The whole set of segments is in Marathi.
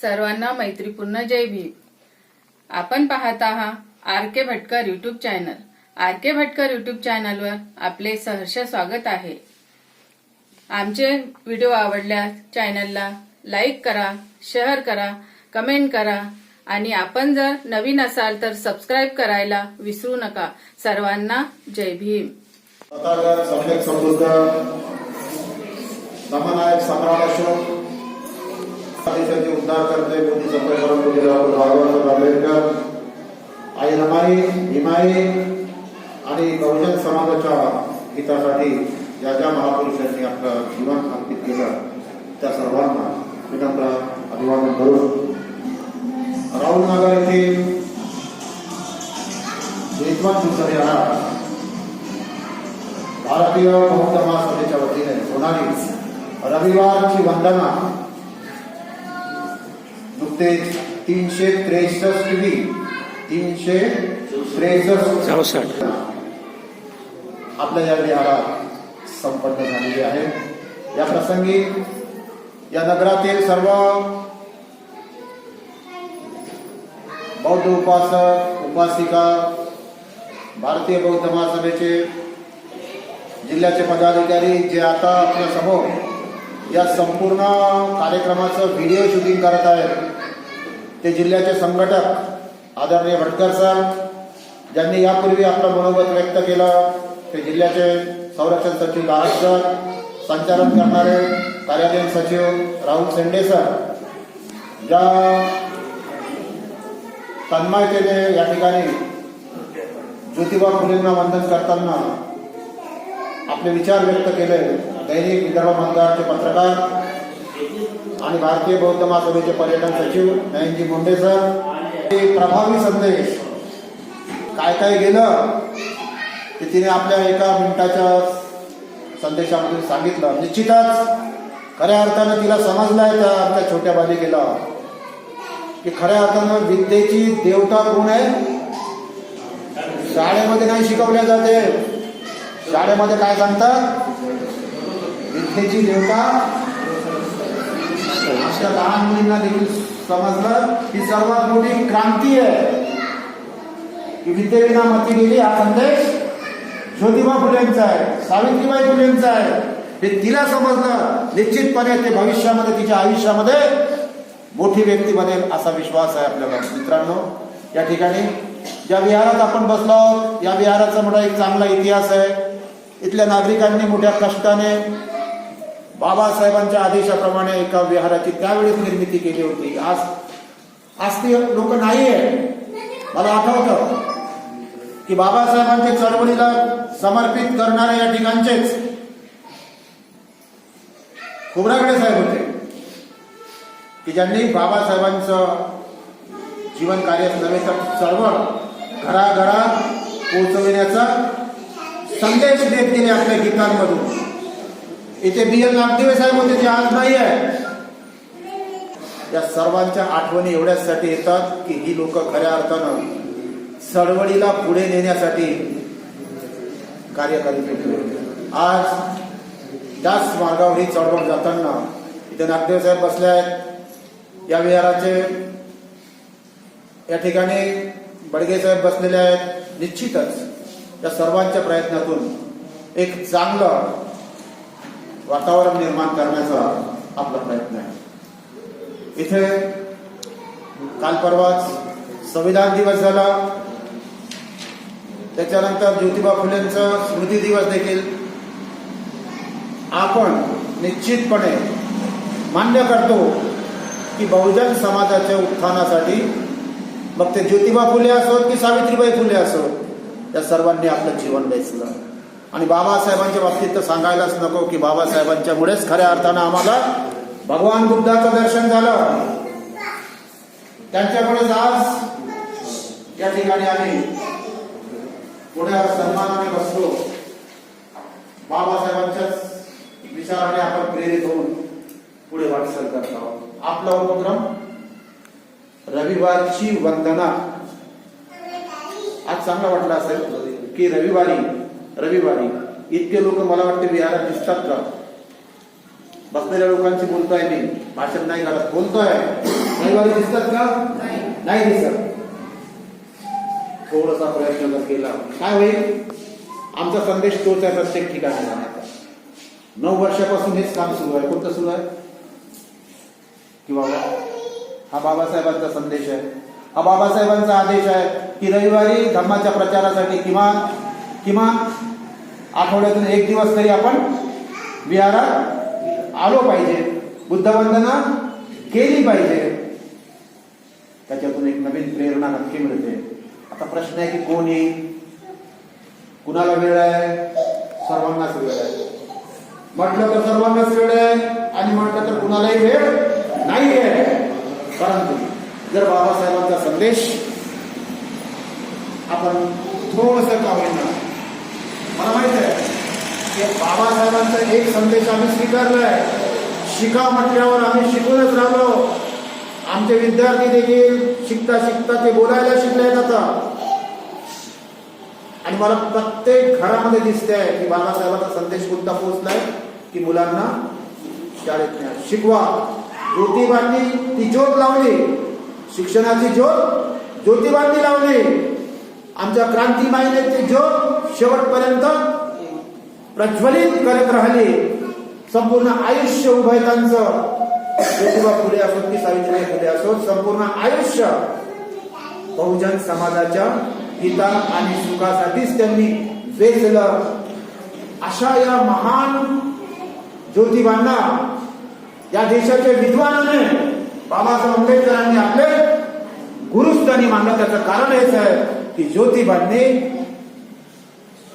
सर्वांना मैत्रीपूर्ण जय भीम. आपण पाहत आहात R K Bhatkar YouTube channel R K Bhatkar YouTube चॅनलवर आपले सहर्ष स्वागत आहे. आमचे व्हिडिओ आवडल्यास चॅनलला लाईक करा शेअर करा कमेंट करा आणि आपण जर नवीन असाल तर सबस्क्राईब करायला विसरू नका. सर्वांना जय भीम. समृद्ध सम्राट अशोक देशाचे उद्धार करते मोदी सफर परमपूज्य बाबासाहेब आंबेडकर आई रमाई हिमाई आणि बहुजन समाजाच्या हितासाठी ज्या ज्या महापुरुषांनी आपलं जीवन अर्पित केलं त्या सर्वांना विनम्र अभिवादन करून राहुल नगर येथील जयवंत दुसरे भारतीय बौद्ध महासभेच्या वतीने होणारी रविवारची वंदना नुकतेच तीनशे त्रेसष्टवी तीनशे त्रेसष्ट. आपल्या या विहारात संपन्न झालेली आहे. या प्रसंगी या नगरातील सर्व बौद्ध उपासक उपासिका भारतीय बौद्ध महासभेचे जिल्ह्याचे पदाधिकारी जे आता आपल्यासमोर या संपूर्ण कार्यक्रमाचं व्हिडिओ शूटिंग करत आहेत ते जिल्ह्याचे संघटक आदरणीय भटकर सर ज्यांनी यापूर्वी आपलं मनोगत व्यक्त केलं ते जिल्ह्याचे संरक्षण सचिव गारज सर संचालन करणारे कार्यालयीन सचिव राहुल शेंडे सर ज्या तन्मयतेने या ठिकाणी ज्योतिबा फुलेंना वंदन करताना आपले विचार व्यक्त केले दैनिक विदर्भ मतदारचे पत्रकार आणि भारतीय बौद्ध महासभेचे पर्यटन सचिव नयनजी मुंडे सर ते प्रभावी संदेश काय काय गेलं ते तिने आपल्या एका मिनिटाच्या संदेशामधून सांगितलं. निश्चितच खऱ्या अर्थानं तिला समजलं आहे तर आमच्या छोट्या बालिकेला की खऱ्या अर्थानं विद्येची देवता कोण आहे? शाळेमध्ये नाही शिकवल्या जाते. शाळेमध्ये काय सांगतात? विद्येची देवता आजच्या लहान मुलींना देखील समजलं ही सर्वात मोठी क्रांती आहे. की विद्येविना मती गेली हा संदेश ज्योतिबा फुलेंचा आहे सावित्रीबाई फुलेंचा आहे. हे तिला समजलं. निश्चितपणे ते भविष्यामध्ये तिच्या आयुष्यामध्ये मोठी व्यक्ती बनेल असा विश्वास आहे आपल्याला. मित्रांनो या ठिकाणी ज्या विहारात आपण बसलो आहोत या विहाराचा मोठा एक चांगला इतिहास आहे. इथल्या नागरिकांनी मोठ्या कष्टाने बाबासाहेबांच्या आदेशाप्रमाणे एका विहाराची त्यावेळेस निर्मिती केली होती. आज आज ती लोक नाही आहे मला आठवतं की बाबासाहेबांच्या चळवळीला समर्पित करणारे या ठिकाणचेच खोबरागडे साहेब होते की ज्यांनी बाबासाहेबांचं जीवन कार्य नव्हे तर चळवळ घराघरात पोहोचविण्याचा संदेश देत गेले आपल्या गीतांमधून. इथे बी एल नागदेवे साहेब होते जे आज नाही आहे. या सर्वांच्या आठवणी एवढ्यासाठी येतात की ही लोक खऱ्या अर्थानं चळवळीला पुढे नेण्यासाठी कार्य करीत आज त्याच मार्गावर ही चळवळ जाताना इथे नागदेव साहेब बसले आहेत. या विहाराचे या ठिकाणी बडगे साहेब बसलेले आहेत. निश्चितच या सर्वांच्या प्रयत्नातून एक चांगलं वातावरण निर्माण करण्याचा आपला प्रयत्न आहे. इथे काल परवाच संविधान दिवस झाला. त्याच्यानंतर ज्योतिबा फुलेंचा स्मृती दिवस देखील. आपण निश्चितपणे मान्य करतो की बहुजन समाजाच्या उत्थानासाठी मग ते ज्योतिबा फुले असोत की सावित्रीबाई फुले असोत त्या सर्वांनी आपलं जीवन वेचलं. आणि बाबासाहेबांच्या बाबतीत तर सांगायलाच नको की बाबासाहेबांच्यामुळेच खऱ्या अर्थानं आम्हाला भगवान बुद्धाचं दर्शन झालं. त्यांच्याकडेच आज या ठिकाणी आम्ही पुढे सन्मानाने बसलो. बाबासाहेबांच्याच विचाराने आपण प्रेरित होऊन पुढे वाटचाल करत आहोत. आपला उपक्रम रविवारची वंदना. आज चांगला वाटला असेल की रविवारी रविवारी. इतके लोक मला वाटते विहारात दिसतात का? बसलेल्या लोकांशी बोलतोय मी. भाषण नाही करत. बोलतोय. रविवारी दिसतात का? नाही. दिसत. थोडासा प्रयत्न जर केला. काय होईल? आमचा संदेश तोच आहे प्रत्येक ठिकाणी. जाण्याचा नऊ वर्षापासून हेच काम सुरू आहे. कोणतं सुरू आहे? की बाबा हा बाबासाहेबांचा संदेश आहे. हा बाबासाहेबांचा आदेश आहे की रविवारी धर्माच्या प्रचारासाठी किमान किमान आठवड्यातून एक दिवस तरी आपण विहारात आलो पाहिजे. बुद्धवंदना केली पाहिजे. त्याच्यातून एक नवीन प्रेरणा नक्की मिळते. आता प्रश्न आहे की कोण येईल? कुणाला वेळ आहे? सर्वांनाच वेळ आहे. म्हटलं तर सर्वांनाच वेळ आहे आणि म्हटलं तर कुणालाही वेळ नाही आहे परंतु जर बाबासाहेबांचा संदेश आपण थोडस का होईना बाबासाहेबांचा एक संदेश आम्ही स्वीकारलाय शिका म्हटल्यावर आम्ही शिकूनच राहिलो. आमचे विद्यार्थी देखील शिकता शिकता ते बोलायला शिकले आता. आणि मला प्रत्येक घरामध्ये दिसते आहे की बाबासाहेबांचा संदेश कोणता पोहोचलाय? की मुलांना शाळेत न्या. शिकवा. ज्योतिबांनी ती ज्योत लावली. शिक्षणाची ज्योत ज्योतिबांनी लावली. आमच्या क्रांतीमाईने ती ज्योत शेवटपर्यंत प्रज्वलित करत राहिले. संपूर्ण आयुष्य उभय त्यांचं ज्योतिबा फुले असोत की सावित्रीबाई फुले असोत संपूर्ण आयुष्य बहुजन समाजाच्या हिता आणि सुखासाठीच त्यांनी वेचलं. अशा या महान ज्योतिबांना या देशाच्या विद्वानाने बाबासाहेब आंबेडकरांनी आपले गुरुस्थानी मानलं. त्याचं कारण हेच आहे की ज्योतिबांनी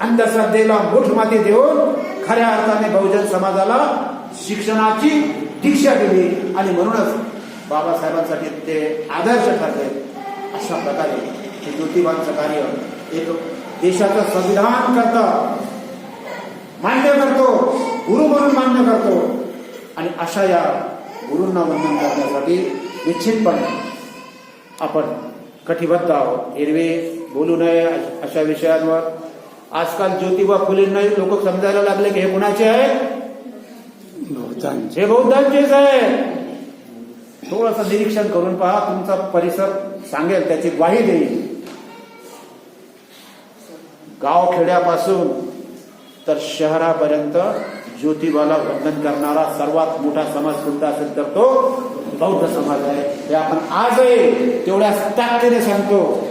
अंधश्रद्धेला मूठ माती देऊन खऱ्या अर्थाने बहुजन समाजाला शिक्षणाची दीक्षा दिली आणि म्हणूनच बाबासाहेबांसाठी ते आदर्श ठरले. अशा प्रकारे हे ज्योतिबांचं कार्य एक देशाचं संविधान करता. मान्य करतो गुरु म्हणून मान्य करतो. आणि अशा या गुरूंना वंदन करण्यासाठी निश्चितपणे आपण कटिबद्ध आहोत. एरवे बोलू नये अशा विषयांवर. आजकाल ज्योतिबा फुलेंनाही लोक समजायला लागले की हे कुणाचे आहे? हे बौद्धांचेच आहे. थोडंसं निरीक्षण करून पहा तुमचा परिसर सांगेल त्याची ग्वाही देईल. गाव खेड्यापासून तर शहरापर्यंत ज्योतिबाला वंदन करणारा सर्वात मोठा समाज कोणता असेल तर तो बौद्ध समाज आहे. हे आपण आजही तेवढ्या ताकदीने सांगतो.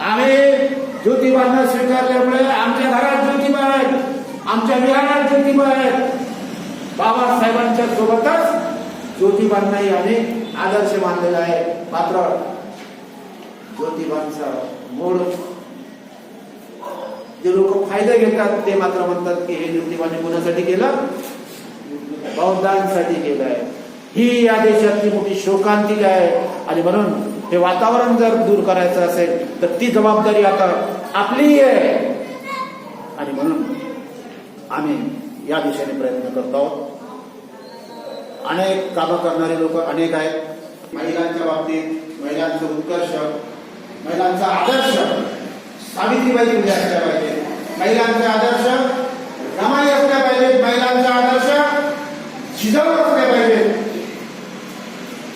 आम्ही ज्योतिबांना स्वीकारल्यामुळे आमच्या घरात ज्योतिबा आहेत. आमच्या विहारात ज्योतिबा आहेत. बाबासाहेबांच्या सोबतच ज्योतिबांनाही अनेक आदर्श मानलेला आहे. मात्र ज्योतिबांचा मूळ जे लोक फायदा घेतात ते मात्र म्हणतात की हे ज्योतिबाने कुणासाठी केलं? बौद्धांसाठी आहे. ही या देशातली मोठी शोकांतिक आहे. आणि म्हणून हे वातावरण जर दूर करायचं असेल तर ती जबाबदारी आता आपलीही आहे. आणि म्हणून आम्ही या दिशेने प्रयत्न करतो आहोत. अनेक कामं करणारे लोक अनेक आहेत. महिलांच्या बाबतीत महिलांचं उत्कर्ष महिलांचा आदर्श सावित्रीबाई फुले असल्या पाहिजे महिलांचे आदर्श रमाई असल्या पाहिजेत महिलांचा आदर्श शिजाऊ असल्या पाहिजेत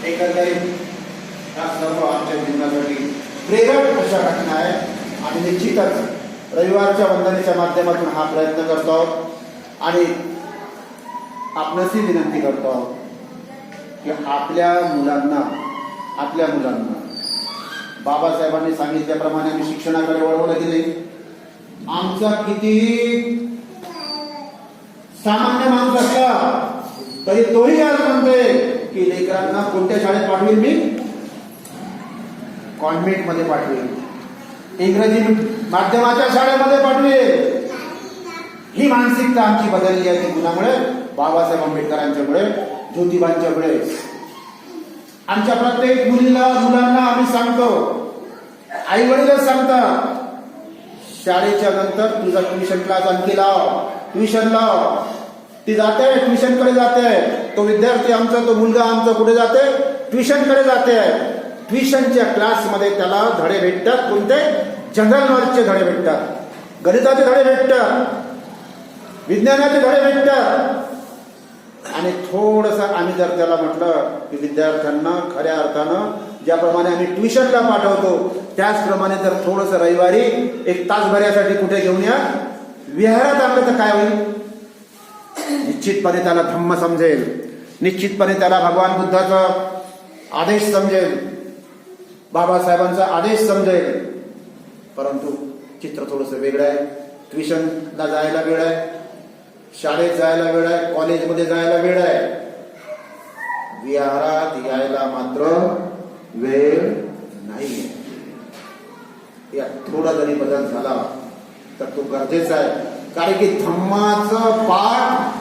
एकंदरीत या सर्व आमच्या जीवनासाठी प्रेरक अशा घटना आहे आणि निश्चितच रविवारच्या वंदनेच्या माध्यमातून हा प्रयत्न करतो आहोत आणि आपणची विनंती करतो आहोत की आपल्या मुलांना आपल्या मुलांना बाबासाहेबांनी सांगितल्याप्रमाणे आम्ही शिक्षणाकडे वळवलं गेले आमचा कितीही सामान्य माणूस असला तरी तोही आज म्हणतोय की लेकरांना कोणत्या शाळेत पाठवेल मी? कॉन्व्हेंटमध्ये पाठवेल. इंग्रजी माध्यमाच्या शाळेमध्ये पाठवेल ही मानसिकता आमची बदलली आहे ती कुणामुळे बाबासाहेब आंबेडकरांच्यामुळे ज्योतिबांच्यामुळे. आमच्या प्रत्येक मुलीला मुलांना आम्ही सांगतो आई वडीलच सांगतात शाळेच्या नंतर तुझा ट्युशन क्लास आणखी लाव ट्युशन लाव. ती जाते ट्युशनकडे जाते. तो विद्यार्थी आमचा तो मुलगा आमचा कुठे जाते? ट्युशनकडे जाते. ट्युशनच्या क्लासमध्ये त्याला धडे भेटतात. कोणते? जनरल नॉलेजचे धडे भेटतात. गणिताचे धडे भेटतात. विज्ञानाचे धडे भेटतात. आणि थोडस आम्ही जर त्याला म्हटलं की विद्यार्थ्यांना खऱ्या अर्थानं ज्याप्रमाणे आम्ही ट्युशनला पाठवतो त्याचप्रमाणे जर थोडस रविवारी एक तासभरासाठी कुठे घेऊन या. विहारात आणलं तर काय होईल? निश्चितपणे त्याला धम्म समजेल. निश्चितपणे त्याला भगवान बुद्धाचा आदेश समजेल. बाबासाहेबांचा आदेश समजेल. परंतु चित्र थोडस वेगळं आहे. ट्युशनला जायला वेळ आहे. शाळेत जायला वेळ आहे. कॉलेजमध्ये जायला वेळ आहे. विहारात यायला मात्र वेळ नाही या थोडा जरी बदल झाला तर तो गरजेचा आहे. कारण की धम्माचं पाठ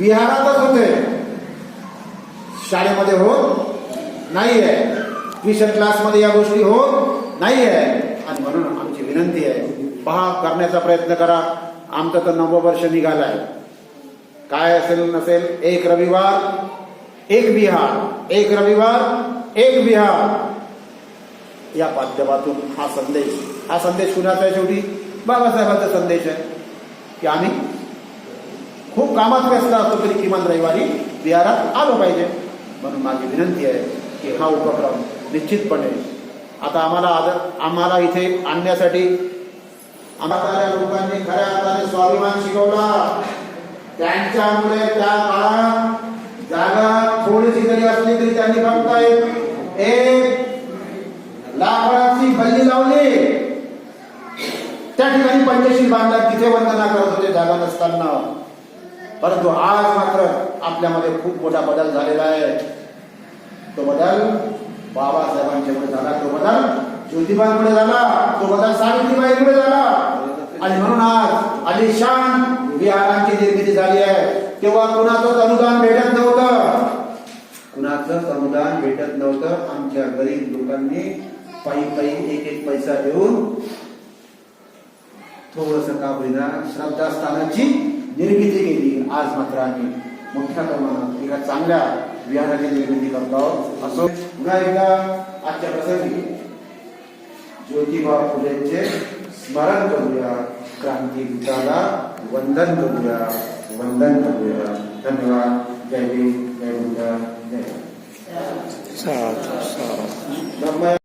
विहारातच होते. शाळेमध्ये होत नाही आहे ट्युशन क्लासमध्ये या गोष्टी होत नाही आहे आणि म्हणून आमची विनंती आहे पहा करण्याचा प्रयत्न करा. आमचं तर नवं वर्ष निघालंय. काय असेल नसेल एक रविवार एक विहार एक रविवार एक विहार या माध्यमातून हा संदेश हा संदेश कुणाचा आहे शेवटी? बाबासाहेबांचा संदेश आहे. की आम्ही खूप कामात व्यस्त असतो तरी किमान रविवारी विहारात आलो पाहिजे. म्हणून माझी विनंती आहे की हा उपक्रम निश्चितपणे. आता आम्हाला आदर आम्हाला इथे आणण्यासाठी आम्हाला लोकांनी खऱ्या अर्थाने स्वाभिमान शिकवला. त्यांच्यामुळे त्या काळात जागा थोडीशी जरी असली तरी त्यांनी फक्त एक- एक लाकडाची बल्ली लावली. त्या ठिकाणी पंचशील बांधला तिथे वंदना करत होते जागा नसताना. परंतु आज मात्र आपल्यामध्ये खूप मोठा बदल झालेला आहे. तो बदल बाबासाहेबांच्यामुळे झाला तो बदल ज्योतिबांकडे झाला तो बदल सावित्रीबाईंमुळे झाला. आणि म्हणून आज आलिशान विहारांची निर्मिती झाली आहे. तेव्हा कुणाचंच अनुदान भेटत नव्हतं. कुणाचंच अनुदान भेटत नव्हतं. आमच्या गरीब लोकांनी पायी पायी एक एक पैसा देऊन थोडस का होईना श्रद्धास्थानाची निर्मिती केली. आज मात्र आम्ही मोठ्या प्रमाणात एका चांगल्या विहाराची निर्मिती करतो. आहोत असो पुन्हा एकदा आजच्या प्रसंगी ज्योतिबा फुलेंचे स्मरण करूया क्रांतीला वंदन करूया वंदन करूया. धन्यवाद. जय भीम जय बुद्ध जय ब्रह्म